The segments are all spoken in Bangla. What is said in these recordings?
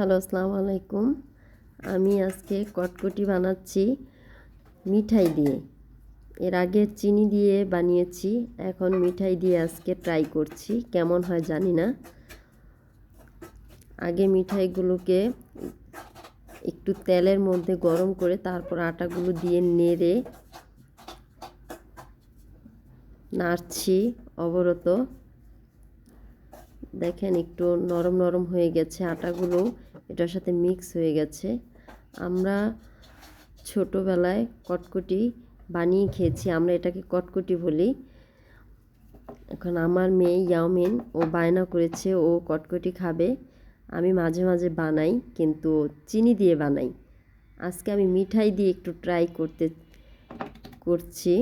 হ্যালো, আসসালামু আলাইকুম। আমি আজকে কটকটি বানাচ্ছি মিঠাই দিয়ে। এর আগে চিনি দিয়ে বানিয়েছি, এখন মিঠাই দিয়ে আজকে ট্রাই করছি, কেমন হয় জানি না। আগে মিঠাইগুলোকে একটু তেলের মধ্যে গরম করে তারপর আটাগুলো দিয়ে নেড়ে নাড়ছি অবরত দেখেন একটু নরম নরম হয়ে গেছে আটাগুলো। এটার সাথে মিক্স হয়ে গেছে। আমরা ছোটোবেলায় কটকটি বানিয়ে খেয়েছি, আমরা এটাকে কটকটি বলি। এখন আমার মেয়ে ইয়ামিন ও বায়না করেছে, ও কটকটি খাবে। আমি মাঝে মাঝে বানাই, কিন্তু চিনি দিয়ে বানাই। আজকে আমি মিঠাই দিয়ে একটু ট্রাই করতে, করছি।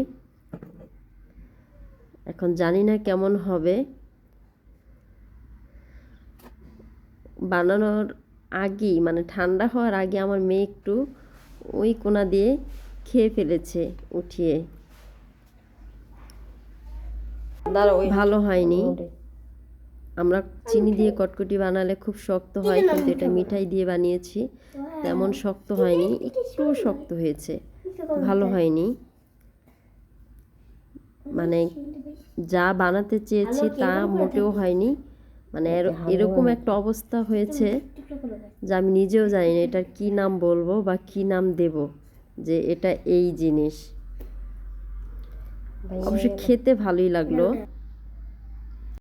এখন জানি না কেমন হবে। বানানোর আগেই মানে ঠান্ডা হওয়ার আগে আমার মেয়ে একটু ওই কোনা দিয়ে খেয়ে ফেলেছে উঠিয়ে। ভালো হয়নি। আমরা চিনি দিয়ে কটকটি বানালে খুব শক্ত হয় কিন্তু এটা মিঠাই দিয়ে বানিয়েছি তেমন শক্ত হয়নি একটু শক্ত হয়েছে ভালো হয়নি। মানে যা বানাতে চেয়েছি তা মোটেও হয়নি মানে এরকম একটা অবস্থা হয়েছে। যে আমি নিজেও জানি না এটার কী নাম বলব বা কী নাম দেব যে এটা এই জিনিস। অবশ্য খেতে ভালোই লাগল।